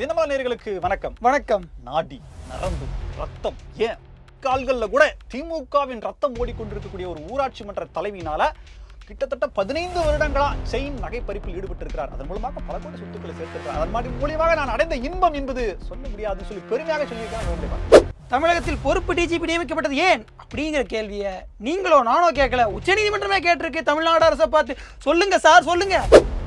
தினமல நேர்களுக்கு வணக்கம். வணக்கம். நாடி நரம்பு ரத்தம். ஏன்? கால்கள்ல கூட திமுகவின் ரத்தம் ஓடிக்கொண்டிருக்கக்கூடிய ஒரு ஊராட்சி மன்ற தலைவியினால கிட்டத்தட்ட பதினைந்து வருடங்களா செயின் நகை பறிப்பில் ஈடுபட்டிருக்கிறார். அதன் மூலமாக பல கோடி சொத்துக்களை சேர்த்திருக்கிறார். அதன் மாதிரி மூலியமாக நான் அடைந்த இன்பம் என்பது சொல்ல முடியாதுன்னு சொல்லி பெருமையாக சொல்லியிருக்காங்க தமிழகத்தில் பொறுப்பு டிஜிபி நியமிக்கப்பட்டது ஏன்? அப்படிங்கிற கேள்வியை நீங்களோ நானோ கேட்கல. உச்சநீதிமன்றமே கேட்டிருக்கு. தமிழ்நாடு அரசை பார்த்து சொல்லுங்க சார் சொல்லுங்க.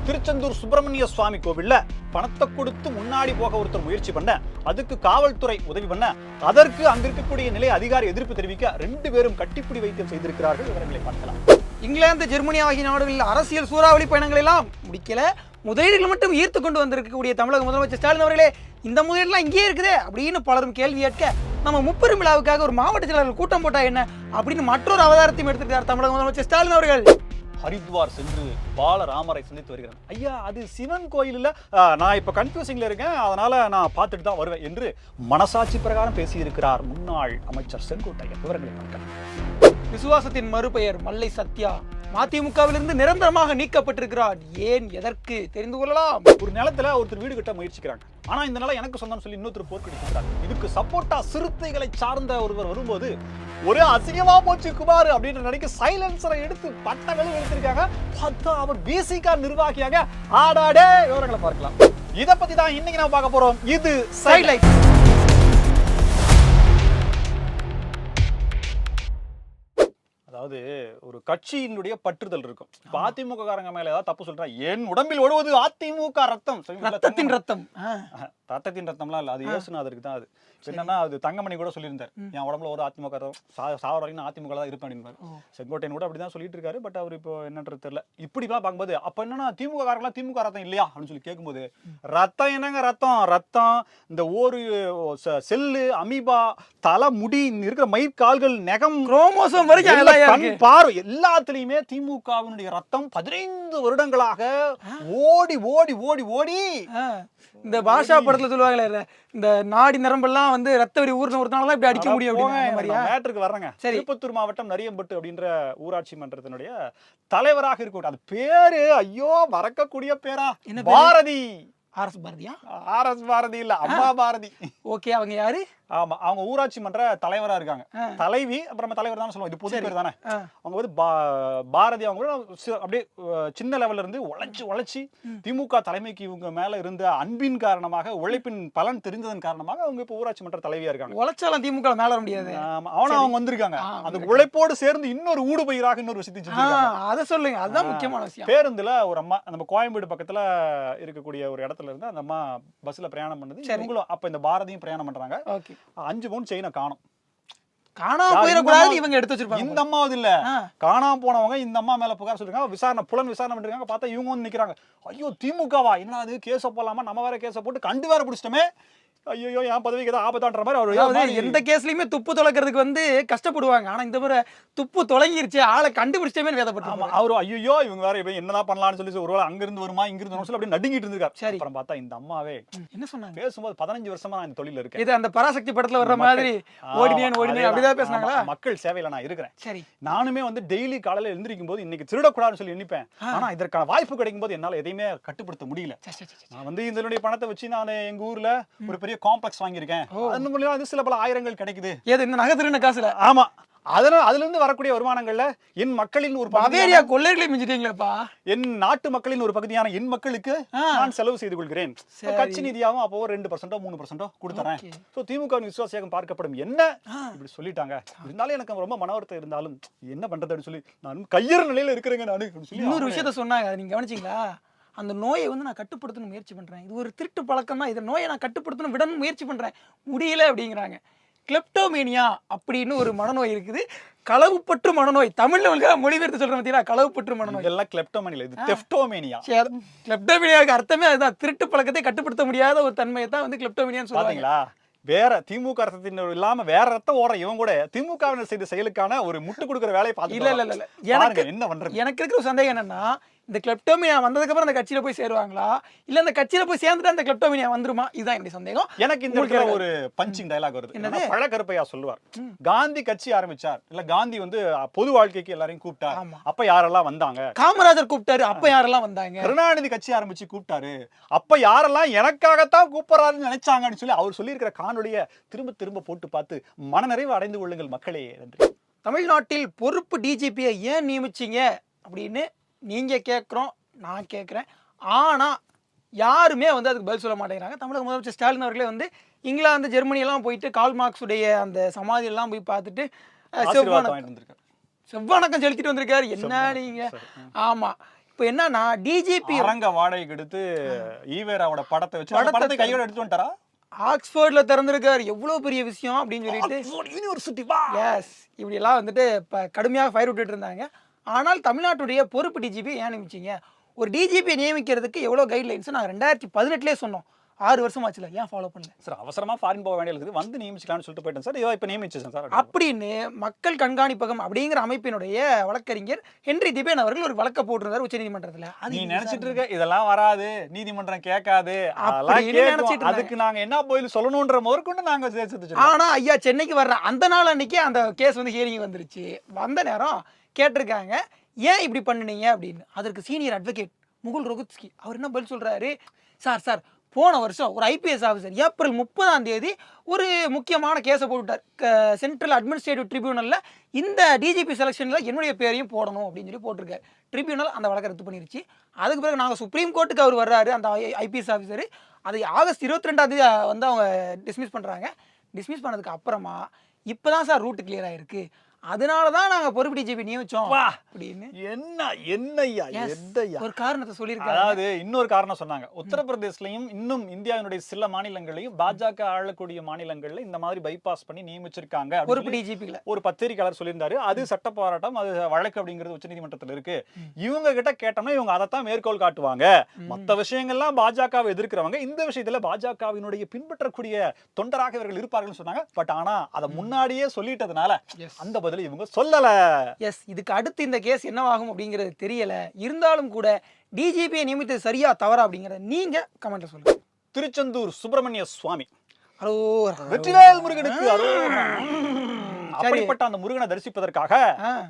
திருச்செந்தூர் சுப்பிரமணிய சுவாமி கோவில்ல பணத்தை கொடுத்து முன்னாடி போக ஒருத்தர் முயற்சி பண்ண அதுக்கு காவல்துறை உதவி பண்ண அதற்கு அங்க இருக்கக்கூடிய நிலை அதிகாரி எதிர்ப்பு தெரிவிக்க ரெண்டு பேரும் கட்டிப்பிடி வைத்தியம் செய்திருக்கிறார்கள். விவரங்களை பார்க்கலாம். இங்கிலாந்து ஜெர்மனி ஆகிய நாடுகளில் அரசியல் சூறாவளி பயணங்கள் எல்லாம் முடிக்கல. முதலீடுகள் மட்டும் ஈர்த்து கொண்டு வந்திருக்கக்கூடிய தமிழக முதலமைச்சர் ஸ்டாலின் அவர்களே இந்த முதலீடுலாம் இங்கேயே இருக்குதே அப்படின்னு பலரும் கேள்வி கேட்க நம்ம முப்பெரும் விழாவுக்காக ஒரு மாவட்ட செயலாளர்கள் கூட்டம் போட்டா என்ன அப்படின்னு மற்றொரு அவதாரத்தையும் எடுத்துக்கிறார் தமிழக முதலமைச்சர் ஸ்டாலின் அவர்கள். ஹரித்வார் சென்று பாலராமரை சந்தித்து வருகிறார். ஐயா அது சிவன் கோயில் இல்ல? ஆ, நான் இப்ப கன்ஃபியூசிங்ல இருக்கேன். அதனால நான் பார்த்துட்டு தான் வருவேன் என்று மனசாட்சி பிரகாரம் பேசியிருக்கிறார் முன்னாள் அமைச்சர் செங்கோட்டையன். விவரங்களை பார்க்கலாம். விசுவாசத்தின் மறுபெயர் மல்லை சத்யா. மதிமுகவிலிருந்து நிரந்தரமாக நீக்கப்பட்டிருக்கிறார். ஏன் எதற்கு? தெரிந்து கொள்ளலாம். ஒரு நிலத்துல ஒருத்தர் வீடு கட்ட முயற்சிக்கிறாங்க. ஆனா இந்த நிலம் எனக்கு சொந்தம்னு சொல்லி இன்னொருத்தர் போர்க்கடிக்கிறார் இதுக்கு சப்போர்ட்டா சிறுத்தைகளை சார்ந்த ஒருவர் வரும்போது ஒரே அசிங்கமா போச்சு குமார் அப்படின்னு நினைக்க சைலன்சரை எடுத்து பட்டங்களும் எடுத்திருக்காங்க பார்த்தா அவர் பிசிகா நிர்வாகியாக ஆடாடே! விவரங்களை பார்க்கலாம். இதை பத்தி தான் இன்னைக்கு நான் பார்க்க போறோம். இது சைலைட் அதாவது ஒரு கட்சியினுடைய பற்றுதல் இருக்கும். இப்ப அதிமுக காரங்க மேல ஏதாவது தப்பு சொல்றா என் உடம்பில் ஓடுவது அதிமுக ரத்தம். ரத்தத்தின் ரத்தம். ரத்தத்தின் ரத்தம்லாம் இல்ல அது இயேசுநாதருக்கு தான் அது. என்னன்னா அது தங்கமணி கூட சொல்லியிருந்தார். என் உடம்புல ஒரு அதிமுக சா- சாவர வரைக்கும் நான் அதிமுக தான் இருப்பேன் அப்படின்னு செங்கோட்டையன் கூட அப்படிதான் சொல்லிட்டு இருக்காரு பட் அவர் இப்போ என்னன்றது தெரியல. இப்படிலாம் பார்க்கும்போது அப்ப என்னன்னா திமுக காரங்களாம் திமுக ரத்தம் இல்லையா அப்படின்னு சொல்லி கேட்கும்போது ரத்தம் என்னங்க ரத்தம்? ரத்தம் இந்த செ- செல்லு அமீபா தலை முடி இருக்கிற மயிர்கால்கள் நெகம் குரோமோசோம் வரைக்கும் பார்வை எல்லாத்துலயுமே திமுகவினுடைய ரத்தம் பதினைந்து வருடங்களாக ஓடி ஓடி ஓடி ஓடி. இந்த பாஷா படத்துல சொல்லுவாங்களே இந்த நாடி நரம்பெல்லாம் வந்து ரத்த வரி ஊர்ன ஒருத்தனால தான் இப்படி அடிக்க முடியும் மேட்டருக்கு வர்றேங்க. சரி. திருப்பத்தூர் மாவட்டம் நரியம்பட்டு அப்படின்ற ஊராட்சி மன்றத்தினுடைய தலைவராக இருக்கும் அது பேரு ஐயோ மறக்கக்கூடிய பேரா? என்ன பேரு? பாரதி. ஆர்எஸ் பாரதியா? ஆர் எஸ் பாரதி இல்ல அம்மா பாரதி. ஓகே அவங்க யாரு? ஆமா அவங்க ஊராட்சி மன்ற தலைவரா இருக்காங்க. தலைவி அப்புறம் தலைவர் தானே சொல்லுவோம். இது புது பேர் தானே. அவங்க வந்து பாரதி அவங்க அப்படியே சின்ன லெவல்ல இருந்து உழைச்சு உழைச்சி திமுக தலைமைக்கு இவங்க மேல இருந்த அன்பின் காரணமாக உழைப்பின் பலன் தெரிந்ததன் காரணமாக அவங்க இப்ப ஊராட்சி மன்ற தலைவியா இருக்காங்க. உழைச்சாலும் திமுக மேல முடியாது. ஆமா, அவனா அவங்க வந்திருக்காங்க. அந்த உழைப்போடு சேர்ந்து இன்னொரு ஊடு பயிராக இன்னொரு விஷயத்தை அத சொல்லுங்க. அதுதான் முக்கியமான விஷயம். பேருந்துல ஒரு அம்மா நம்ம கோயம்பேடு பக்கத்துல இருக்கக்கூடிய ஒரு இடத்துல இருந்து அந்த அம்மா பஸ்ல பிரயாணம் பண்ணுது. இவங்களும் அப்ப இந்த பாரதியும் பிரயாணம் பண்றாங்க. ஓகே. அஞ்சு பவுன் செயினை காணும். காணாம இந்த இவங்க எடுத்து வச்சிருப்பாங்க. இந்த அம்மாவது இல்ல. காணாம போனவங்க இந்த அம்மா மேல புகார் சொல்லிருக்காங்க. விசாரணை புலன் விசாரணை பண்ணிருக்காங்க பார்த்தா இவங்க வந்து நிக்கிறாங்க. ஐயோ திமுகவா? என்ன அது கேஸ போடலாமா? நம்ம வேற கேஸ போட்டு கண்டு வேற பிடிச்சிட்டோமே. ஐயோ என் பதவிக்கு ஏதாவது ஆபத்தான்ற மாதிரி அவர் மாதிரி எந்த கேஸ்லயுமே துப்பு தொலைக்கிறதுக்கு வந்து கஷ்டப்படுவாங்க. ஆனா இந்த முறை துப்பு தொலைங்கிருச்சு ஆளை கண்டுபிடிச்சமே ஆமா வேதப்பட்டு அவரு ஐயோ இவங்க வேற இப்ப என்னதான் பண்ணலாம்னு சொல்லி ஒருவேளை அங்க இருந்து வருமா இங்க இருந்து சொல்லி அப்படியே நடுங்கிட்டு இருந்திருக்காரு. சரி. அப்புறம் பார்த்தா இந்த அம்மாவே என்ன சொன்னாங்க? பேசும்போது பதினஞ்சு வருஷமா நான் இந்த தொழில இருக்கேன். இது அந்த பராசக்தி படத்துல வர்ற மாதிரி ஓடினேன் ஓடினேன் அப்படிதான் பேசுனாங்களா? மக்கள் சேவையில நான் இருக்கிறேன். சரி. நானுமே வந்து டெய்லி காலையில எழுந்திருக்கும் போது இன்னைக்கு திருடக்கூடாதுன்னு சொல்லி எண்ணிப்பேன். ஆனா இதற்கான வாய்ப்பு கிடைக்கும் போது என்னால எதையுமே கட்டுப்படுத்த முடியல. நான் வந்து இதனுடைய பணத்தை வச்சு நான் எங்க ஊர்ல ஒரு பெரிய காம்ப்ளெக்ஸ் வாங்கியிருக்கேன். அது மூலியமா வந்து சில பல ஆயிரங்கள் கிடைக்குது. ஏது இந்த நகை திருடின காசுல? ஆமா. அதனால அதுல இருந்து வரக்கூடிய வருமானங்கள்ல என் மக்களின் ஒரு அவேரியா கொள்ளைகளை மிஞ்சிட்டீங்களேப்பா. என் நாட்டு மக்களின் ஒரு பகுதியான என் மக்களுக்கு. நான் செலவு செய்து கொள்கிறேன். கட்சி நிதியாவும் அப்போ ஒரு ரெண்டு பர்சன்டோ மூணு பர்சன்டோ கொடுத்துறேன். ஸோ திமுக வின் விசுவாசியாக பார்க்கப்படும் என்ன. இப்படி சொல்லிட்டாங்க. இருந்தாலும் எனக்கு ரொம்ப மன வருத்தம் இருந்தாலும் என்ன பண்றது அப்படின்னு சொல்லி நான் கையறு நிலையில இருக்கிறேங்க நானு இன்னொரு விஷயத்த சொன்னாங்க. நீங்க கவனிச்சீங்களா? அந்த நோயை வந்து நான் கட்டுப்படுத்தணும் முயற்சி பண்றேன். இது ஒரு திருட்டு பழக்கம் தான். இந்த நோயை நான் கட்டுப்படுத்தணும் விடணும் முயற்சி பண்றேன். முடியல அப்படிங்கிறாங்க. கிளெப்டோமேனியா அப்படின்னு ஒரு மனநோய் இருக்குது. களவுப்பற்று மனநோய். தமிழ்ல உங்களுக்கு மொழிபெயர்த்து சொல்றேன் பார்த்தீங்களா களவுப்பற்று மனநோய். இதெல்லாம் கிளெப்டோமேனியா இது தெஃப்டோமேனியா கிளெப்டோமேனியாவுக்கு அர்த்தமே அதுதான். திருட்டு பழக்கத்தை கட்டுப்படுத்த முடியாத ஒரு தன்மையை தான் வந்து கிளெப்டோமேனியான்னு சொல்லுவாங்க. பாத்தீங்களா? வேற திமுக ரத்தத்தினர் இல்லாம வேற ரத்தம் ஓடுற இவன் கூட திமுகவினர் செய்த செயலுக்கான ஒரு முட்டு கொடுக்கிற வேலையை பார்த்து இல்ல இல்ல இல்ல, எனக்கு என்ன பண்றது? எனக்கு இருக்கிற சந்தேகம் என்னன்னா இந்த கிளப்டோமினியா வந்ததுக்கப்புறம் அந்த கட்சியில போய் சேருவாங்களா? இல்ல அந்த கட்சியில போய் சேர்ந்துட்டு அந்த கிளப்டோமினியா வந்துருமா? இதுதான் என்னுடைய சந்தேகம். எனக்கு இந்த இடத்துல ஒரு பஞ்சிங் டயலாக் வருது. என்னது? பழக்கருப்பையா சொல்லுவார். காந்தி கட்சி ஆரம்பிச்சார். இல்ல காந்தி வந்து பொது வாழ்க்கைக்கு எல்லாரையும் கூப்பிட்டார். அப்ப யாரெல்லாம் வந்தாங்க? காமராஜர் கூப்பிட்டாரு. அப்ப யாரெல்லாம் வந்தாங்க? கருணாநிதி கட்சி ஆரம்பிச்சு கூப்பிட்டாரு. அப்ப யாரெல்லாம் எனக்காகத்தான் கூப்பிடுறாருன்னு நினைச்சாங்கன்னு சொல்லி அவர் சொல்லியிருக்கிற காணொலிய திரும்ப திரும்ப போட்டு பார்த்து மனநிறைவு அடைந்து கொள்ளுங்கள் மக்களே. நன்றி. தமிழ்நாட்டில் பொறுப்பு டிஜிபியை ஏன் நியமிச்சீங்க? அப்படின்னு நீங்க கேட்குறோம் நான் கேட்குறேன் ஆனா யாருமே வந்து அதுக்கு பதில் சொல்ல மாட்டேங்கிறாங்க. தமிழக முதலமைச்சர் ஸ்டாலின் அவர்களே வந்து இங்கிலாந்து ஜெர்மனி எல்லாம் போயிட்டு கால் மார்க்ஸுடைய அந்த சமாதி எல்லாம் போய் பார்த்துட்டு செவ்வணக்கம் செவ்வணக்கம் செலுத்திட்டு வந்திருக்காரு. என்ன செவ்வணக்கம், நீங்க சரி, ம். ஆமா. இப்போ என்னன்னா டிஜிபி அரங்க வாடகைக்கு எடுத்து ஈவேராவோட படத்தை வச்சு படத்தை கையோட எடுத்து வந்துட்டாரா? ஆக்ஸ்போர்ட்ல திறந்திருக்காரு. எவ்வளவு பெரிய விஷயம் அப்படின்னு சொல்லிட்டு யூனிவர்சிட்டி வா! எஸ் இப்படியெல்லாம் வந்துட்டு இப்போ கடுமையாக ஃபயர் விட்டுட்டு இருந்தாங்க. ஆனால் தமிழ்நாட்டுடைய பொறுப்பு டிஜிபி ஏன் நியமிச்சீங்க? ஒரு டிஜிபியை நியமிக்கிறதுக்கு எவ்வளோ கைட்லைன்ஸ் நாங்கள் ரெண்டாயிரத்தி பதினெட்டுலேயே சொன்னோம். ஆறு வருஷம் ஆச்சுல ஏன் ஃபாலோ பண்ணல? சார் அவசரமா ஃபாரின் போக வேண்டியது இருக்குது. வந்து நியமிச்சுக்கலாம்னு சொல்லிட்டு போயிட்டேன் சார். இப்ப நியமிச்சேன் சார். அப்படின்னு மக்கள் கண்காணிப்பகம் அப்படிங்கிற அமைப்பினுடைய வழக்கறிஞர் ஹென்றி திபேன் அவர்கள் ஒரு வழக்க போட்டிருந்தார் உச்சநீதிமன்றத்தில் நீ நினைச்சிட்டு இருக்க இதெல்லாம் வராது. நீதிமன்றம் கேட்காது. நினைச்சிட்டு. அதுக்கு நாங்க என்ன பதில் சொல்லணும்ன்ற முதற்கொண்டு நாங்க சேர்த்து. ஆனா ஐயா சென்னைக்கு வர்ற அந்த நாள் அன்னைக்கு அந்த கேஸ் வந்து ஹியரிங் வந்துருச்சு. வந்த நேரம் கேட்டிருக்காங்க. ஏன் இப்படி பண்ணுனீங்க அப்படின்னு? அதற்கு சீனியர் அட்வொகேட் முகுல் ரோகுத்ஸ்கி அவர் என்ன பதில் சொல்கிறாரு சார் சார் போன வருஷம் ஒரு ஐபிஎஸ் ஆஃபீஸர் ஏப்ரல் முப்பதாம் தேதி ஒரு முக்கியமான கேஸை போட்டுட்டார். சென்ட்ரல் அட்மினிஸ்ட்ரேட்டிவ் ட்ரிபியூனலில் இந்த டிஜிபி செலெக்ஷனில் என்னுடைய பேரையும் போடணும் அப்படின்னு சொல்லி போட்டிருக்காரு. ட்ரிபியூனல் அந்த வழக்கை ரத்து பண்ணிருச்சு. அதுக்கு பிறகு நாங்கள் சுப்ரீம் கோர்ட்டுக்கு அவர் வர்றாரு அந்த ஐபிஎஸ் ஆஃபீஸர் அது ஆகஸ்ட் இருபத்தி ரெண்டாம் தேதி வந்து அவங்க டிஸ்மிஸ் பண்ணுறாங்க டிஸ்மிஸ் பண்ணதுக்கு அப்புறமா இப்போ தான் சார் ரூட்டு கிளியர் ஆகிருக்கு அதனால தான் நாங்கள் பொறுப்பு டிஜிபி நியமிச்சோம் வா. அப்படின்னு. என்ன என்னய்யா Yes. எத்தையா ஒரு காரணத்தை சொல்லியிருக்காரு. அதாவது இன்னொரு காரணம் சொன்னாங்க. உத்தரப்பிரதேசலையும் இன்னும் இந்தியாவினுடைய சில மாநிலங்களையும் பாஜக ஆளக்கூடிய மாநிலங்கள்ல இந்த மாதிரி பைபாஸ் பண்ணி நியமிச்சிருக்காங்க பொறுப்பு சொல்லி டிஜிபியில் ஒரு பத்திரிக்கையாளர் சொல்லியிருந்தாரு. அது சட்ட போராட்டம் அது வழக்கு அப்படிங்கிறது உச்சநீதிமன்றத்தில் இருக்கு. இவங்க கிட்ட கேட்டோம்னா இவங்க அதைத்தான் மேற்கோள் காட்டுவாங்க. மத்த விஷயங்கள்லாம் பாஜகவை எதிர்க்கிறவங்க இந்த விஷயத்துல பாஜகவினுடைய பின்பற்றக்கூடிய தொண்டராக இவர்கள் இருப்பார்கள்னு சொன்னாங்க. பட் ஆனா அதை முன்னாடியே சொல்லிட்டதுனால. அந்த பதிலை இவங்க சொல்லல. எஸ் இதுக்கு அடுத்து இந்த கேஸ் என்னவாகும் அப்படிங்கிறது தெரியல. இருந்தாலும் கூட டிஜிபியை நியமித்தது சரியா தவறா அப்படிங்கிறத நீங்க கமெண்ட்ல சொல்லுங்க. திருச்செந்தூர் சுப்பிரமணிய சுவாமி. வெற்றிவேல் முருகனுக்கு. அப்படிப்பட்ட அந்த முருகனை தரிசிப்பதற்காக.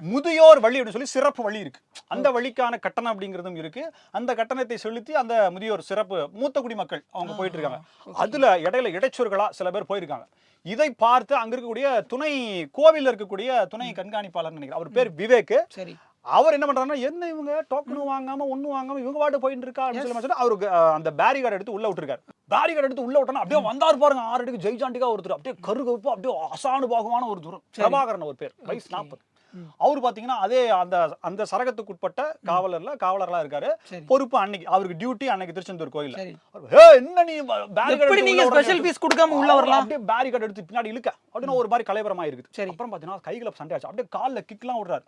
முதியோர் வழி அப்படின்னு சொல்லி சிறப்பு வழி இருக்கு. அந்த வழிக்கான கட்டணம் அப்படிங்கிறதும் இருக்கு. அந்த கட்டணத்தை செலுத்தி அந்த முதியோர் சிறப்பு மூத்த குடிமக்கள் அவங்க போயிட்டு இருக்காங்க அதுல இடையில இடைச்சொர்களா சில பேர் போயிருக்காங்க. இதை பார்த்து அங்க இருக்கக்கூடிய துணை கோவில்ல இருக்கக்கூடிய துணை கண்காணிப்பாளர் நினைக்கிறேன். அவர் பேர் விவேக். சரி. அவர் என்ன பண்றாருன்னா என்ன இவங்க டோக்கனும் வாங்காம ஒண்ணும் வாங்காம இவங்க பாட்டு போயிட்டு இருக்கா அப்படின்னு சொல்லி அவருக்கு அந்த பேரிகார்டு எடுத்து உள்ள விட்டுருக்காரு. பேரிகார்டு எடுத்து உள்ள விட்டோன்னா அப்படியே வந்தாரு பாருங்க ஆறு அடிக்கு ஜெய்ஜாண்டிக்கா ஒருத்தர். அப்படியே கரு கருப்பு அப்படியே அசானு பாகமான ஒரு தூரம் பிரபாகரன் ஒரு பேர் வயசு நாற்பது அவர் பாத்தீங்கன்னா அதே அந்த அந்த சரகத்துக்குட்பட்ட காவலர்ல காவலர்களா இருக்காரு. பொறுப்பு அன்னைக்கு அவருக்கு டியூட்டி அன்னைக்கு திருச்செந்தூர் "ஏய், என்ன நீ பேரிகார்டு எப்படி நீங்க ஸ்பெஷல் ஃபீஸ் கொடுக்காம உள்ள வரலாம்? அப்படியே பேரிகார்டு எடுத்து பின்னாடி இழுக்க. அப்படின்னு ஒரு மாதிரி கலைபரமா இருக்குது சரி. அப்புறம் பாத்தீங்கன்னா கைகளை சண்டை ஆச்சு அப்படியே கால்ல கிக்லாம் விடுறாரு.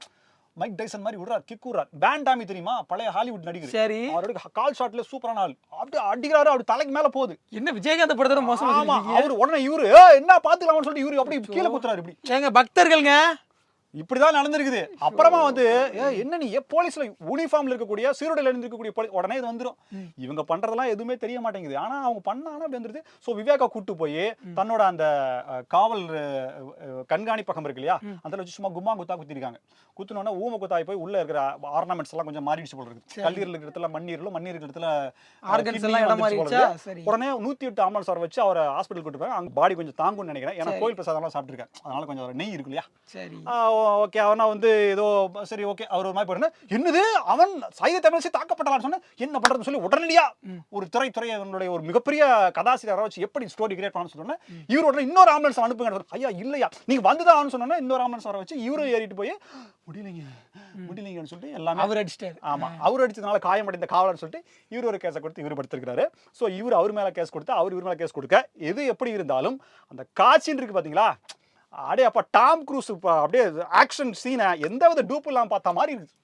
மைக் டைசன் மாதிரி விடுறாரு கிக் விடுறாரு. பேண்டாமி தெரியுமா? பழைய ஹாலிவுட் நடிகர். சரி. அவரோட கால் ஷாட்ல சூப்பரான ஆள். அப்படியே அடிக்கிறாரு அப்படி தலைக்கு மேல போகுது. என்ன விஜயகாந்த் படத்தோட மோசம் ஆமா? அவர் உடனே இவரு "ஏய், என்ன பாத்துக்கலாம்னு சொல்லிட்டு இவரு அப்படியே கீழே குத்துறாரு இப்படி. ஏங்க பக்தர்கள்ங்க. இப்படிதான் நடந்திருக்குது. அப்புறமா வந்து "ஏய், என்ன நீ போலீஸ்ல யூனிஃபார்ம்ல இருக்கக்கூடிய சீருடையில இருக்கக்கூடிய உடனே இது வந்துரும். இவங்க பண்றதெல்லாம் எதுவுமே தெரிய மாட்டேங்குது. ஆனா அவங்க பண்ணானா அப்படி வந்துருது. சோ விவேகா கூட்டு போய் தன்னோட அந்த காவல் கண்காணிப்பகம் இருக்கு இல்லையா? அதுல வச்சு சும்மா கும்மா குத்தா குத்திருக்காங்க. குத்துனோன்னா ஊம குத்தாய் போய் உள்ள இருக்கிற ஆர்னமெண்ட்ஸ் எல்லாம் கொஞ்சம் மாறிடுச்சு போல இருக்கு. கல்லீரல் இருக்கிற இடத்துல மண்ணீரலும் மண்ணீர் இருக்கிற இடத்துல எல்லாம். உடனே நூத்தி எட்டு ஆம்புலன்ஸ் வர வச்சு அவரை ஹாஸ்பிட்டல் கூட்டு போய் அங்க பாடி கொஞ்சம் தாங்கும்னு நினைக்கிறேன். ஏன்னா கோயில் பிரசாதம்லாம் சாப்பிட்டுருக்கேன் அதனால கொஞ்சம் நெய் இருக்கு இல்லையா? சரி. ஓகே அவனா வந்து ஏதோ சரி ஓகே அவர் ஒரு மாதிரி போறேன்னு என்னது? அவன் சைத தமிழ்ச்சி தாக்கப்பட்டலான்னு சொன்ன என்ன பண்றதுன்னு சொல்லி உடனடியா ஒரு துறை துறை அவனுடைய ஒரு மிகப்பெரிய கதாசிரியரை வச்சு எப்படி ஸ்டோரி கிரியேட் பண்ணணும்னு சொன்னோன்னே இவர் உடனே இன்னொரு ஆம்புலன்ஸ் அனுப்புங்க ஐயா இல்லையா? நீங்க வந்துதான் சொன்னோன்னே இன்னொரு ஆம்புலன்ஸ் வர வச்சு இவரும் ஏறிட்டு போய் முடியலைங்க முடியலைங்கன்னு சொல்லிட்டு எல்லாமே அவர் அடிச்சிட்டாரு. ஆமா அவர் அடிச்சதுனால காயமடைந்த காவலர் சொல்லிட்டு இவர் ஒரு கேஸை கொடுத்து இவர் படுத்திருக்காரு ஸோ இவர் அவர் மேல கேஸ் கொடுத்து அவர் இவர் மேல கேஸ் கொடுக்க எது எப்படி இருந்தாலும் அந்த காட்சின்னு இருக்கு பாத்தீங்களா? அப்படியே அப்ப டாம் க்ரூஸ் இப்ப அப்படியே ஆக்ஷன் சீனை எந்த வித டூப் இல்லாம பார்த்த மாதிரி இருக்கு.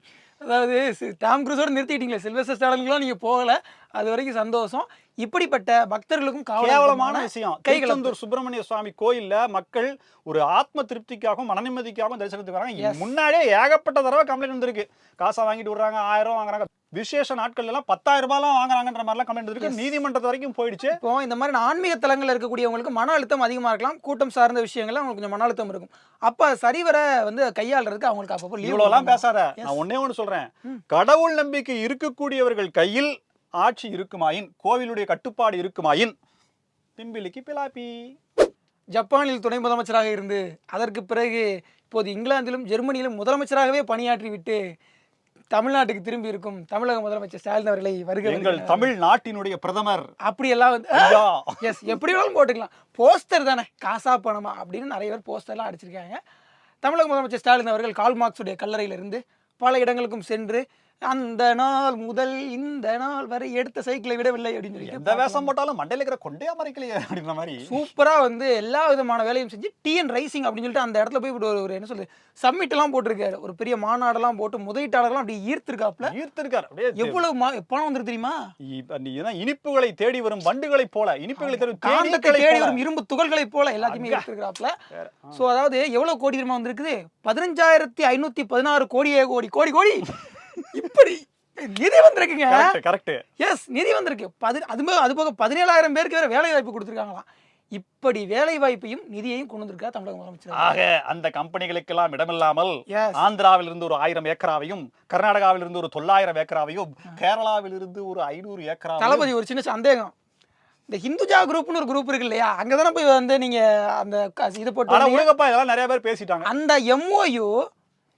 அதாவது டாம் குரூஸோட நிறுத்திட்டீங்களே சில்வஸ்டர் ஸ்டாலின்லாம் நீங்க போகல அது வரைக்கும் சந்தோஷம். இப்படிப்பட்ட பக்தர்களுக்கும் கேவலமான விஷயம். கைகளை திருச்செந்தூர் சுப்பிரமணிய சுவாமி கோயில்ல மக்கள் ஒரு ஆத்ம திருப்திக்காகவும் மன நிம்மதிக்காகவும் தரிசனத்துக்கு வராங்க. முன்னாடியே ஏகப்பட்ட தடவை கம்ப்ளைண்ட் வந்திருக்கு. காசை வாங்கிட்டு விடுறாங்க ஆயிரம் வாங்குறாங்க. விசேஷ நாட்கள் எல்லாம் பத்தாயிரம் ரூபாய்லாம் வாங்குறாங்கன்ற மாதிரிலாம் கமெண்ட் இருக்கு நீதிமன்றத்து வரைக்கும் போயிடுச்சு. இப்போ இந்த மாதிரி ஆன்மீக தலங்கள்ல இருக்கக்கூடியவங்களுக்கு மன அழுத்தம் அதிகமா இருக்கலாம். கூட்டம் சார்ந்த விஷயங்கள்ல அவங்களுக்கு கொஞ்சம் மன அழுத்தம் இருக்கும். அப்ப சரிவர வந்து கையாளுறதுக்கு அவங்களுக்கு அப்பப்போ கொடுக்கணும். பேசாத. நான் ஒண்ணே ஒண்ணு சொல்றேன். கடவுள் நம்பிக்கை இருக்கக்கூடியவர்கள் கையில் ஆட்சி இருக்குமாயின் கோவிலுடைய கட்டுப்பாடு இருக்குமாயின் பிம்பிலிக்கு பிலாப்பி. ஜப்பானில் துணை முதலமைச்சராக இருந்து அதற்கு பிறகு இப்போது இங்கிலாந்திலும் ஜெர்மனியிலும் முதலமைச்சராகவே பணியாற்றி விட்டு தமிழ்நாட்டுக்கு திரும்பி இருக்கும் தமிழக முதலமைச்சர் ஸ்டாலின் அவர்களை வருக எங்கள் வருக. தமிழ் நாட்டினுடைய பிரதமர். அப்படியெல்லாம் வந்து எஸ் எப்படி வேணாலும் போட்டுக்கலாம். போஸ்டர் தானே காசா பணமா அப்படின்னு நிறைய பேர் போஸ்டர்லாம் அடிச்சிருக்காங்க. தமிழக முதலமைச்சர் ஸ்டாலின் அவர்கள் கால் மார்க்ஸுடைய கல்லறையிலிருந்து பல இடங்களுக்கும் சென்று அந்த நாள் முதல் இந்த நாள் வரை எடுத்த சைக்கிளை விடவில்லை அப்படின்னு எந்த சொல்லிட்டு வேஷம் போட்டாலும் மண்டையில இருக்கிற கொண்டே மறைக்கலையே அப்படின்ற மாதிரி. சூப்பரா வந்து எல்லா விதமான வேலையும் செஞ்சு டிஎன் ரைசிங் அப்படின்னு சொல்லிட்டு அந்த இடத்துல போய் இப்படி ஒரு ஒரு என்ன சொல்றது? சம்மிட் எல்லாம் போட்டிருக்காரு. ஒரு பெரிய மாநாடெல்லாம் போட்டு முதலீட்டாளர்லாம் அப்படி ஈர்த்திருக்காப்ல ஈர்த்திருக்கார். அப்படியே எவ்வளவு மா- பணம் வந்துருக்கு தெரியுமா? என்ன இனிப்புகளை தேடி வரும் வண்டுகளைப் போல. இனிப்புகளை தேடும் காந்தத்தை தேனீக்களைப் தேடி போல. வரும் இரும்பு துகள்களை போல எல்லாத்தையுமே அக்கா. ஈர்த்திருக்காப்ல வேற. சோ அதாவது எவ்வளவு கோடி தெரியுமா வந்திருக்குது? பதினஞ்சாயிரத்தி ஐநூத்தி பதினாறு கோடியே கோடி கோடி கோடி. இப்படி நிதி வந்திருக்குங்க. கரெக்ட் எஸ் நிதி வந்திருக்கு. பதி அது அது போக பதினேழாயிரம் பேருக்கு வேற வேலை வாய்ப்பு கொடுத்துருக்காங்களாம். இப்படி வேலை வாய்ப்பையும் நிதியையும் கொண்டு வந்திருக்கா தமிழக முதலமைச்சர் ஆக அந்த கம்பெனிகளுக்கெல்லாம் இடமில்லாமல் ஆந்திராவில் இருந்து ஒரு ஆயிரம் ஏக்கராவையும் கர்நாடகாவில் இருந்து ஒரு தொள்ளாயிரம் ஏக்கராவையும் கேரளாவில் இருந்து ஒரு ஐநூறு ஏக்கராவையும் தளபதி ஒரு சின்ன சந்தேகம். இந்த ஹிந்துஜா குரூப்னு ஒரு குரூப் இருக்கு இல்லையா? அங்கதானே போய் வந்து நீங்க அந்த இது போட்டு. உலகப்பா இதெல்லாம் நிறைய பேர் பேசிட்டாங்க. அந்த எம்ஓயு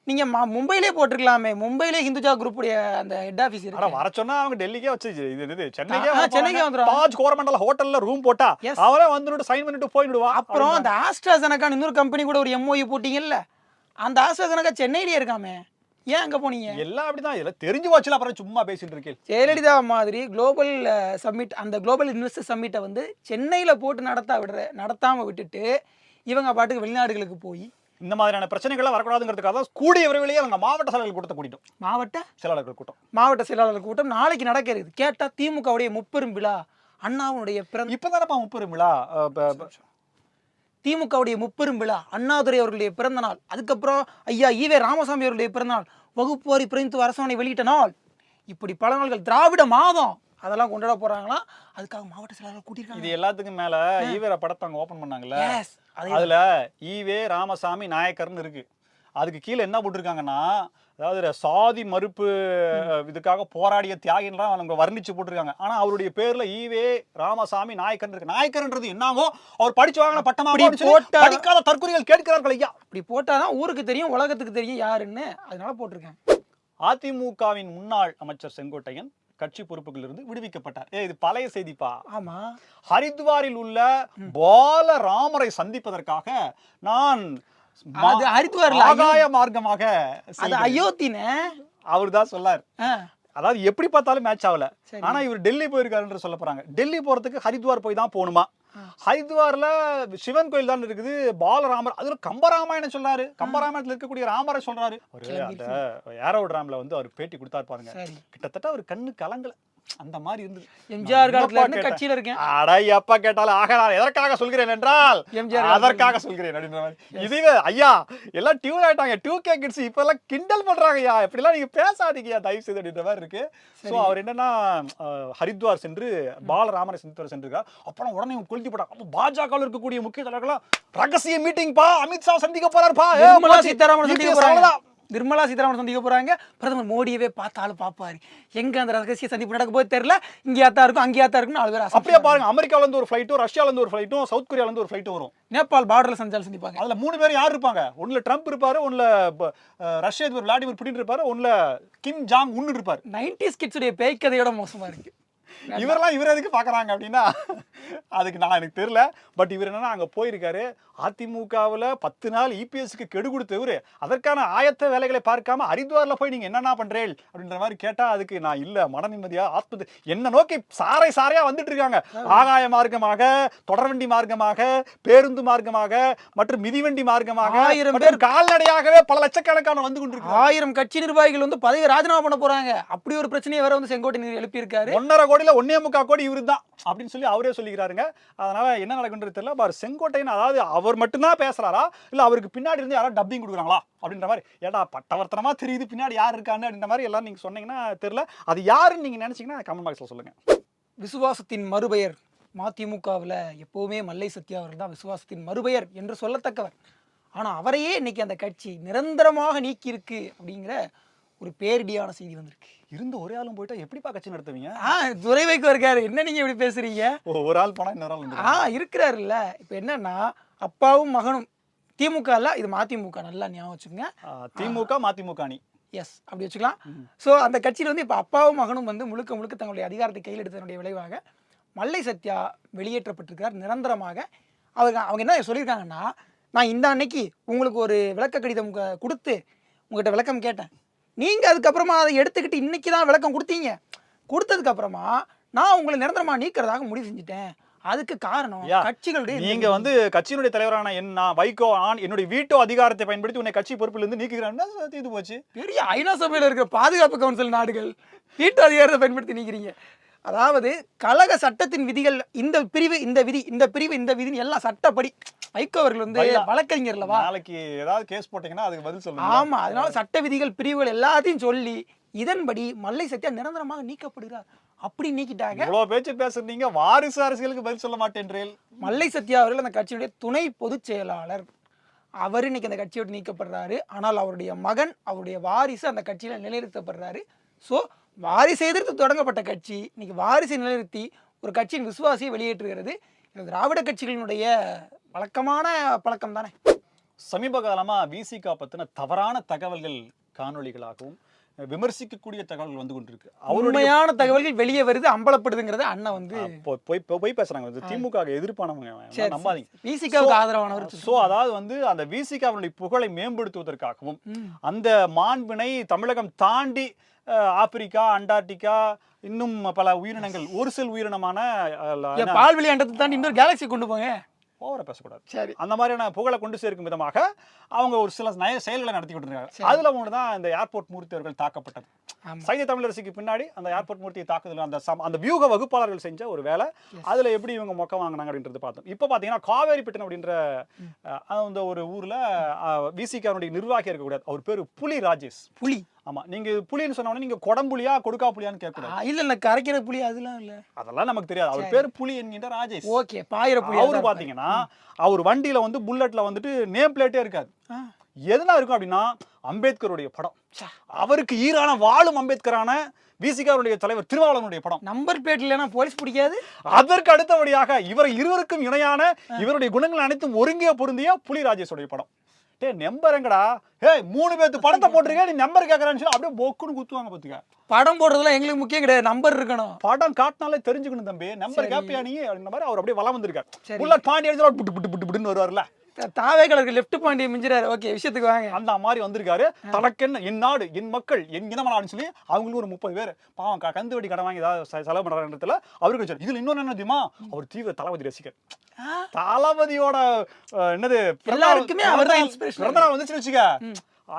நீங்க ம- மும்பையிலே போட்டிருக்கலாமே. மும்பையிலே ஹிந்துஜா குரூப் உடைய அந்த ஹெட் ஆனா இருக்கு. வர சொன்னா அவங்க டெல்லிக்கே வச்சு இது என்னது சென்னைக்கே சென்னைக்கே. வந்துருவாங்க. தாஜ் கோரமண்டல ஹோட்டல்ல ரூம் போட்டா. அவரே வந்துட்டு சைன் பண்ணிட்டு போயிடுவா அப்புறம் அந்த ஆஸ்ட்ராசனக்கான இன்னொரு கம்பெனி கூட ஒரு எம்ஓயு போட்டீங்கல்ல அந்த ஆஸ்ட்ராசனக்கா சென்னையிலே இருக்காமே. ஏன் அங்க போனீங்க? எல்லாம் அப்படிதான் இதெல்லாம் தெரிஞ்சு வச்சுல அப்புறம் சும்மா பேசிட்டு இருக்கேன். ஜெயலலிதா மாதிரி குளோபல் சம்மிட் அந்த குளோபல் இன்வெஸ்டர் சம்மிட்டை வந்து சென்னையில் போட்டு நடத்தா விடுற நடத்தாமல் விட்டுட்டு இவங்க பாட்டுக்கு வெளிநாடுகளுக்கு போய் இந்த மாதிரியான பிரச்சனைகள்லாம் வரக்கூடாதுங்கிறதுக்காக தான் கூடிய விரைவிலேயே அவங்க மாவட்ட செயலாளர்கள் கூட்டத்தை கூட்டிட்டோம். மாவட்ட? செயலாளர்கள் கூட்டம். மாவட்ட செயலாளர் கூட்டம். நாளைக்கு நடக்கிறது கேட்டா திமுகவுடைய முப்பெரும் விழா அண்ணாவுடைய பிறந்த இப்பதானப்பா முப்பெரும் விழா? திமுகவுடைய முப்பெரும் விழா அண்ணாதுரை அவர்களுடைய பிறந்த நாள் அதுக்கப்புறம் ஐயா ஈவே ராமசாமி அவர்களுடைய பிறந்த நாள் வகுப்புவாரி பிரதிநிதித்துவ அரசாணை வெளியிட்ட நாள். இப்படி பல நாள்கள் திராவிட மாதம். அதெல்லாம் கொண்டாட போறாங்களாம் அதுக்காக மாவட்ட செயலாளர் கூட்டியிருக்காங்க. இது எல்லாத்துக்கும் மேல ஈவேர படத்தை அங்க ஓபன் பண்ணாங்கல்ல? அதுல ஈவே ராமசாமி நாயக்கர்னு இருக்கு. அதுக்கு கீழே என்ன போட்டிருக்காங்கன்னா அதாவது சாதி மறுப்பு இதுக்காக போராடிய தியாகின்லாம் அவங்க வர்ணிச்சு போட்டிருக்காங்க. ஆனா அவருடைய பேர்ல ஈவே ராமசாமி நாயக்கர் இருக்கு. நாயக்கர்ன்றது என்னாகும் அவர் படிச்சு வாங்கின பட்டமா படிக்காத தற்கொலைகள் கேட்கிறார்கள் ஐயா. இப்படி போட்டாதான் ஊருக்கு தெரியும் உலகத்துக்கு தெரியும் யாருன்னு. அதனால போட்டிருக்கேன் அதிமுகவின் முன்னாள் அமைச்சர் செங்கோட்டையன் கட்சி பொறுப்புகளிலிருந்து விடுவிக்கப்பட்டார். ஏ இது பழைய செய்திப்பா. ஆமா. ஹரித்வாரில் உள்ள பால ராமரை சந்திப்பதற்காக நான் ஹரித்வார்ல ஆகாய மார்க்கமாக அயோத்தின? அவர் தான் சொல்லார். அதாவது எப்படி பார்த்தாலும் மேட்ச் ஆகல. ஆனா இவர் டெல்லி போயிருக்காருன்னு சொல்ல போறாங்க. டெல்லி போறதுக்கு ஹரித்வார் போய் தான் போகணுமா? ஹரித்வார்ல சிவன் கோயில் தான் இருக்குது. பாலராமர் அதுல கம்பராமாயணம் சொல்றாரு. கம்பராமாயணத்துல இருக்கக்கூடிய ராமரை சொல்றாரு. ஒரு அந்த ஏரோட்ராம்ல வந்து அவர் பேட்டி கொடுத்தாரு பாருங்க. கிட்டத்தட்ட அவர் கண்ணு கலங்கல. அந்த மாதிரி இருந்தது. எம்ஜிஆர் காலத்துல? கட்சியில இருக்கேன். அட எப்ப கேட்டாலும் ஆக நான் எதற்காக சொல்கிறேன் என்றால் எம்ஜிஆர் அதற்காக சொல்கிறேன் அப்படின்ற மாதிரி. இதுவே ஐயா எல்லாம் டியூன் ஆயிட்டாங்க. டூ கே கிட்ஸ் இப்ப எல்லாம் கிண்டல் பண்றாங்க ஐயா. இப்படிலாம் நீங்க பேசாதீங்கயா தயவு செய்து அப்படின்ற மாதிரி இருக்கு. சோ அவர் என்னன்னா ஹரித்வார் சென்று பாலராமரை சந்தித்து சென்றிருக்கார் அப்புறம் உடனே கொளுத்தி போட்டாங்க அப்போ பாஜக இருக்கக்கூடிய முக்கிய தலைவர்களா ரகசிய மீட்டிங் பா அமித்ஷா சந்திக்க நிர்மலா போச்சு. சீதாராமன் சந்திக்க போறாங்க. நிர்மலா சீதாராமன் சந்திக்க போறாங்க. பிரதமர் மோடியவே பார்த்தாலும் பாப்பாரு. எங்க அந்த ரகசிய சந்திப்பு நடக்க போய் தெரியல. இங்கேயாத்தான் இருக்கும் அங்கேயாத்தான் இருக்கும் நாலு பேர் அப்படியே பாருங்க அமெரிக்கால இருந்து ஒரு ஃபிளைட்டும் ரஷ்யால இருந்து ஒரு ஃபிளைட்டும் சவுத் கொரியால இருந்து ஒரு ஃபிளைட்டும் வரும். நேபாள் பார்டர்ல சந்திச்சாலும் சந்திப்பாங்க. அதுல மூணு பேர் யார் இருப்பாங்க? ஒண்ணுல ட்ரம்ப் இருப்பாரு அஹ், ரஷ்ய அதிபர் விளாடிமிர் புடின் இருப்பாரு ஒண்ணுல கிம் ஜாங் உன்னு இருப்பாரு. நைன்டிஸ் கிட்ஸுடைய பேய் கதையோட மோசமா இருக்கு. இவரெல்லாம் இவர் எதுக்கு பாக்குறாங்க அப்படின்னா அதுக்கு நான் எனக்கு தெரியல. பட் இவர் என்னன்னா அங்க போயிருக்காரு. அதிமுகவுல பத்து நாள் இபிஎஸ்க்கு கெடு கொடுத்த இவரு. அதற்கான ஆயத்த வேலைகளை பார்க்காம ஹரித்வார்ல போய் நீங்க என்னென்ன பண்றேன் அப்படின்ற மாதிரி கேட்டா அதுக்கு நான் இல்ல மன நிம்மதியா ஆத்ம என்ன நோக்கி சாறை சாரையா வந்துட்டு இருக்காங்க. ஆகாய மார்க்கமாக தொடர்வண்டி மார்க்கமாக பேருந்து மார்க்கமாக மற்றும் மிதிவண்டி மார்க்கமாக ஆயிரம் மற்றும் கால்நடையாகவே பல லட்சக்கணக்கான வந்து கொண்டிருக்கிறாங்க. ஆயிரம் கட்சி நிர்வாகிகள் வந்து பதவி ராஜினாமா பண்ண போறாங்க. அப்படி ஒரு பிரச்சனையை வேற வந்து செங்கோட்டையன் எழுப்பி இருக்காரு ஒன்னரை கோடி கோடியில் ஒன்னே முக்கால் கோடி இவர் தான் அப்படின்னு சொல்லி அவரே சொல்லிக்கிறாருங்க. அதனால் என்ன நடக்குன்றது தெரியல. பாரு செங்கோட்டையன் அதாவது அவர் மட்டும்தான் பேசுறாரா? இல்லை அவருக்கு பின்னாடி இருந்து யாராவது டப்பிங் கொடுக்குறாங்களா? அப்படின்ற மாதிரி. ஏடா பட்டவர்த்தனமாக தெரியுது. பின்னாடி யார் இருக்கான்னு அப்படின்ற மாதிரி எல்லாம் நீங்கள் சொன்னீங்கன்னா தெரியல. அது யாருன்னு நீங்கள் நினச்சிங்கன்னா கமெண்ட் பாக்ஸில் சொல்லுங்கள் விசுவாசத்தின் மறுபெயர் மதிமுகவில் எப்போவுமே மல்லை சத்யா அவர்கள் தான் விசுவாசத்தின் மறுபெயர் என்று சொல்லத்தக்கவர். ஆனால் அவரையே இன்னைக்கு அந்த கட்சி நிரந்தரமாக நீக்கியிருக்கு அப்படிங்கிற ஒரு பேரிடியான செய்தி வந்திருக்கு. இருந்த ஒரே ஆளும் போயிட்டா எப்படிப்பா கட்சி நடத்துவீங்க? ஆ துரை வைக்கோ இருக்காரு என்ன நீங்க இப்படி பேசுறீங்க? ஓ, ஒரு ஆள் போனா இன்னொரு ஆள். ஆ இருக்கிறாருல்ல. இப்போ என்னன்னா அப்பாவும் மகனும் திமுக இல்ல இது மதிமுக நல்லா ஞாபகம் வச்சுக்கோங்க. திமுக மதிமுக அணி. எஸ் அப்படி வச்சுக்கலாம். ஸோ அந்த கட்சியில் வந்து இப்போ அப்பாவும் மகனும் வந்து முழுக்க முழுக்க தங்களுடைய அதிகாரத்தை கையில் எடுத்ததனுடைய விளைவாக மல்லை சத்யா வெளியேற்றப்பட்டிருக்கிறார் நிரந்தரமாக. அவங்க அவங்க என்ன சொல்லியிருக்காங்கன்னா நான் இந்த அன்னைக்கு உங்களுக்கு ஒரு விளக்க கடிதம் கொடுத்து உங்கள்கிட்ட விளக்கம் கேட்டேன். நீங்கள் அதுக்கப்புறமா அதை எடுத்துக்கிட்டு இன்னைக்கு தான் விளக்கம் கொடுத்தீங்க. கொடுத்ததுக்கு அப்புறமா நான் உங்களை நிரந்தரமாக நீக்கிறதாக முடிவு செஞ்சுட்டேன். அதுக்கு காரணம் கட்சிகளுடைய நீங்க வந்து கட்சியினுடைய தலைவரான என்ன வைகோ ஆன் என்னுடைய வீட்டோ அதிகாரத்தை பயன்படுத்தி உன்னை கட்சி பொறுப்பில் இருந்து நீக்குகிறான்னு இது போச்சு? பெரிய ஐநா சபையில் இருக்கிற பாதுகாப்பு கவுன்சில் நாடுகள் வீட்டு அதிகாரத்தை பயன்படுத்தி நீக்கிறீங்க. அதாவது கழக சட்டத்தின் விதிகள் இந்த பிரிவு இந்த விதி இந்த பிரிவு இந்த விதின்னு எல்லாம் சட்டப்படி வைகோ அவர்கள் வந்து. வழக்கறிஞர்லவா நாளைக்கு ஏதாவது கேஸ் போட்டீங்கன்னா அதுக்கு பதில் சொல்லுங்க. ஆமா அதனால சட்ட விதிகள் பிரிவுகள் எல்லாத்தையும் சொல்லி இதன்படி மல்லை சத்யா நிரந்தரமாக நீக்கப்படுகிறார். அப்படி நீக்கிட்டாங்க. இவ்வளவு பேச்சு பேசுறீங்க வாரிசு அரசியலுக்கு பதில் சொல்ல மாட்டேன்றேன் மல்லை சத்யா அவர்கள் அந்த கட்சியுடைய துணை பொதுச் செயலாளர். அவர் இன்னைக்கு அந்த கட்சியை விட்டு நீக்கப்படுறாரு. ஆனால் அவருடைய மகன் அவருடைய வாரிசு அந்த கட்சியில நிலைநிறுத்தப்படுறாரு. ஸோ வாரிசை எதிர்த்து தொடங்கப்பட்ட கட்சி இன்னைக்கு வாரிசை நிலைநிறுத்தி ஒரு கட்சியின் விசுவாசியை வெளியேற்றுகிறது. திராவிட கட்சிகளினுடைய வழக்கமான பழக்கம் தானே சமீப காலமா விசிகா பத்தின தவறான தகவல்கள் காணொளிகளாகவும் விமர்சிக்கக்கூடிய தகவல்கள் வந்து கொண்டிருக்கு. அவருடைய உண்மையான தகவல்கள் வெளியே வருது அம்பலப்படுதுங்கிறத அண்ணன் வந்து பொய் பொய் பேசுறாங்க. திமுக எதிர்ப்பானவங்க நம்பாதீங்க. விசிகாவுக்கு ஆதரவானவர் சோ அதாவது வந்து அந்த விசிகாவினுடைய புகழை மேம்படுத்துவதற்காகவும். அந்த மாண்பினை தமிழகம் தாண்டி ஆப்பிரிக்கா அண்டார்டிகா இன்னும் பல உயிரினங்கள் ஒரு சில உயிரினமான பால்வெளி அண்டத்தை தாண்டி இன்னொரு கேலக்சி கொண்டு போங்க. ஓவர பேசக்கூடாது. சரி. அந்த மாதிரியான புகழை கொண்டு சேர்க்கும் விதமாக அவங்க ஒரு சில நய செயல்களை நடத்தி கொண்டிருக்காங்க அதுல ஒன்று தான் இந்த ஏர்போர்ட் மூர்த்தி அவர்கள் தாக்கப்பட்டது. சைதை தமிழரசுக்கு பின்னாடி அந்த ஏர்போர்ட் மூர்த்தியை தாக்குதல் அந்த சம் அந்த வியூக வகுப்பாளர்கள் செஞ்ச ஒரு வேலை. அதுல எப்படி இவங்க மொக்க வாங்கினாங்க அப்படின்றது பார்த்தோம். இப்போ பார்த்தீங்கன்னா காவேரிப்பட்டினம் அப்படின்ற அந்த ஒரு ஊர்ல விசிகாருடைய நிர்வாகி இருக்கக்கூடாது. அவர் பேரு புலி ராஜேஷ். புலி. ஆமா. நீங்க புலின்னு சொன்ன உடனே நீங்க கொடம்புலியா கொடுக்கா புலியான்னு கேட்கக்கூடாது. இல்ல இல்ல கரைக்கிற புலி அதெல்லாம் இல்ல. அதெல்லாம் நமக்கு தெரியாது. அவர் பேரு புலி என்கின்ற ராஜேஷ். ஓகே பாயிர புலி அவரு பாத்தீங்கன்னா அவர் வண்டியில வந்து புல்லட்ல வந்துட்டு நேம் பிளேட்டே இருக்காது எதுனா இருக்கும் அப்படின்னா அம்பேத்கருடைய படம். அவருக்கு ஈரான வாழும் அம்பேத்கரான விசிகாருடைய தலைவர் திருமாவளவனுடைய படம். நம்பர் பிளேட் இல்லைன்னா போலீஸ் பிடிக்காது. அதற்கு அடுத்தபடியாக இவர் இருவருக்கும் இணையான இவருடைய குணங்கள் அனைத்தும் ஒருங்கே பொருந்திய புலி ராஜேஷோடைய படம். டே நம்பர் எங்கடா ஏய் மூணு பேத்து படத்தை போட்டிருக்க நீ நம்பர் கேட்கறான்னு சொல்லி அப்படியே பொக்குன்னு குத்துவாங்க பாத்துக்க. படம் போடுறதுலாம் எங்களுக்கு முக்கியம் கிடையாது. நம்பர் இருக்கணும். படம் காட்டினாலே தெரிஞ்சுக்கணும் தம்பி. நம்பர் கேப்பியா நீ? அப்படின்ற மாதிரி அவர் அப்படியே வளம் வந்திருக்காரு. புல்லட் பாண்டி அடிச்சு புட்டு புட்டு புட்டு புட்டுன்னு வருவார்ல. தாவே கலருக்கு லெஃப்ட் பாண்டி மிஞ்சிறாரு. ஓகே விஷயத்துக்கு வாங்க. அந்த மாதிரி வந்திருக்காரு. தனக்கென்ன என் நாடு என் மக்கள் என் இனமனான்னு சொல்லி அவங்களுக்கு ஒரு முப்பது பேர். பாவம் கந்து வட்டி கடன் வாங்கி ஏதாவது செலவு பண்றான்றதுல அவருக்கு வச்சாரு இதுல இன்னொன்னு என்ன தெரியுமா? அவர் தீவிர தளபதி ரசிகர். தளபதியோட என்னது எல்லாருக்குமே. பிறந்த நாள் வந்துச்சுன்னு வச்சுக்க.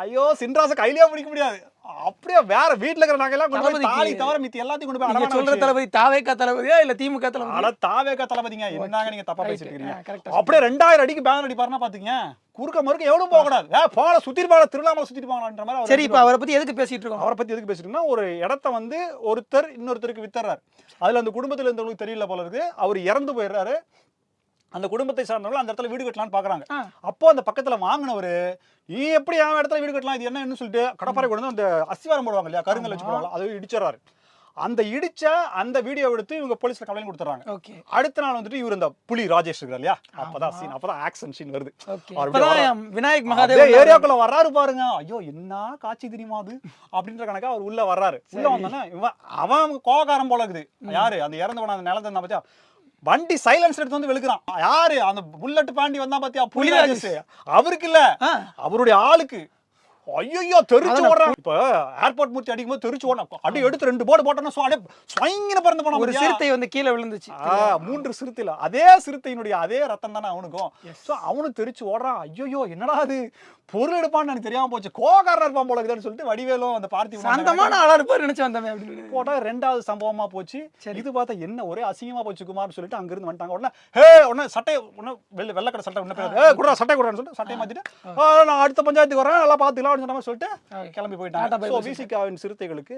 ஐயோ சின்ராச கையிலேயே பிடிக்க முடியாது. அப்படியே வேற வீட்டுல இருக்கிற நகையெல்லாம் கொண்டு போய் தாலி தவிர மித்தி எல்லாத்தையும் கொண்டு போய் நீங்க அடமானம் சொல்ற தளபதி தாவேக்கா தளபதியா இல்ல திமுக தளபதி? அட தாவேக தளபதிங்க. என்னங்க நீங்க தப்பா. பேசிட்டு இருக்கீங்க அப்படியே ரெண்டாயிரம் அடிக்கு பேனர் அடிப்பாருன்னா பாத்தீங்க. குறுக்க மறுக்க எவ்வளவு போக கூடாது. ஏ போல சுத்திட்டு போகல திருவண்ணாமலை சுத்திட்டு போகலான்ற மாதிரி சரி இப்ப அவரை பத்தி எதுக்கு பேசிட்டு இருக்கோம்? அவரை பத்தி எதுக்கு பேசிட்டுனா ஒரு இடத்த வந்து ஒருத்தர் இன்னொருத்தருக்கு வித்தர்றாரு அதுல அந்த குடும்பத்துல இருந்தவங்களுக்கு தெரியல போல இருக்கு. அவர் இறந்து போயிடுறாரு. அந்த குடும்பத்தை சார்ந்தவங்க அந்த இடத்துல வீடு கட்டலாம்னு பாக்குறாங்க. அப்போ அந்த பக்கத்துல வாங்கினவரு நீ எப்படி அவன் இடத்துல வீடு கட்டலாம்? இது என்னன்னு சொல்லிட்டு கடப்பாறை கொண்டு வந்து அந்த அஸ்திவாரம் போடுவாங்க இல்லையா? கருங்கல் வச்சு போடுவாங்க. அதை இடிச்சிடறாரு. அந்த இடிச்ச அந்த வீடியோ எடுத்து இவங்க போலீஸ்ல கம்ப்ளைண்ட் கொடுத்துறாங்க ஓகே. அடுத்த நாள் வந்துட்டு இவர் இந்த புலி ராஜேஷ் இருக்கார் இல்லையா? அப்பதான் சீன் அப்பதான் ஆக்ஷன் சீன் வருது. விநாயக் மகாதேவ் ஏரியாக்குள்ள வர்றாரு பாருங்க. ஐயோ என்ன காட்சி தெரியுமா அது? அப்படின்ற கணக்கா அவர் உள்ள வர்றாரு. உள்ள வந்தானே இவன் அவன் கோவக்காரன் போல இருக்குது. யாரு? அந்த இறந்தவன அந்த நிலத்தை பாத்தியா? வண்டி சைலன்ஸ் எடுத்து வந்து வெளுக்குறான். யாரு? அந்த புல்லட் பாண்டி வந்தா பாத்தியா? புலி ராஜேஷ் அவருக்கு இல்ல. அவருடைய ஆளுக்கு. ஐயோ தெரிச்சு ஓடுறான். இப்ப ஏர்போர்ட் மூர்த்தி அடிக்கும் போது தெரிச்சு ஓடணும் அடி எடுத்து ரெண்டு போர்டு போட்டோம்னா அப்படியே ஸ்வங்கின பறந்து போன ஒரு சிறுத்தை வந்து கீழே விழுந்துச்சு. மூன்று சிறுத்தைல அதே சிறுத்தையினுடைய அதே ரத்தம் தானே அவனுக்கும். சோ அவனும் தெரிச்சு ஓடுறான். ஐயோ என்னடா அது? பொருள் எடுப்பான்னு எனக்கு தெரியாம போச்சு. கோகாரர் இருப்பான் போல இருக்குதுன்னு சொல்லிட்டு வடிவேலும் அந்த பார்த்தி சாந்தமான ஆளா இருப்பாரு நினைச்சு வந்தமே அப்படின்னு போட்டா ரெண்டாவது சம்பவமா போச்சு. சரி. இது பார்த்தா என்ன ஒரே அசிங்கமா போச்சு குமார்னு சொல்லிட்டு அங்க இருந்து வந்துட்டாங்க. உடனே ஹே உடனே சட்டை உடனே வெள்ளை வெள்ளக்கடை சட்டை உடனே குடுறா சட்டை குடுறான்னு சொல்லிட்டு சட்டையை மாத்திட்டு "ஆ, நான் அடுத்த பஞ்சாயத்துக்கு வரேன். நல்லா பாத்துக்கலாம் அப்படின்னு சொல்லிட்டு கிளம்பி டாடா போயிட்டாங்க விசிகாவின் சிறுத்தைகளுக்கு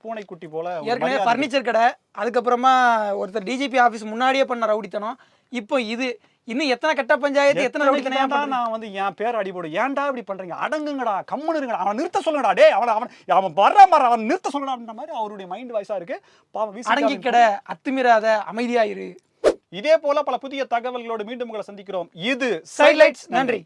பூனைக்குட்டி போல ஏற்கனவே மரியாதை ஃபர்னிச்சர் கடை அதுக்கப்புறமா ஒருத்தர் டிஜிபி ஆபீஸ் முன்னாடியே பண்ண ரவுடித்தனம். இப்போ இது இன்னும் எத்தனை கட்ட பஞ்சாயத்து எத்தனை தான்டா நான் வந்து என் பேர் அடிபடு ஏன்டா இப்படி பண்றீங்க? அடங்குங்கடா கம்முன்னு இருங்கடா. அவன் நிறுத்த சொல்லுங்கடா. டேய் அவன் அவன் அவன் வர்ற மாதிரி அவன் நிறுத்த சொல்லுங்கடா அப்படின்ற மாதிரி அவருடைய மைண்ட் வாய்ஸா இருக்கு. பாவம் அடங்கி கடை அத்துமீறாத அமைதியா இரு. இதே போல பல புதிய தகவல்களோடு மீண்டும் உங்களை சந்திக்கிறோம். இது சைட்லைட்ஸ் நன்றி.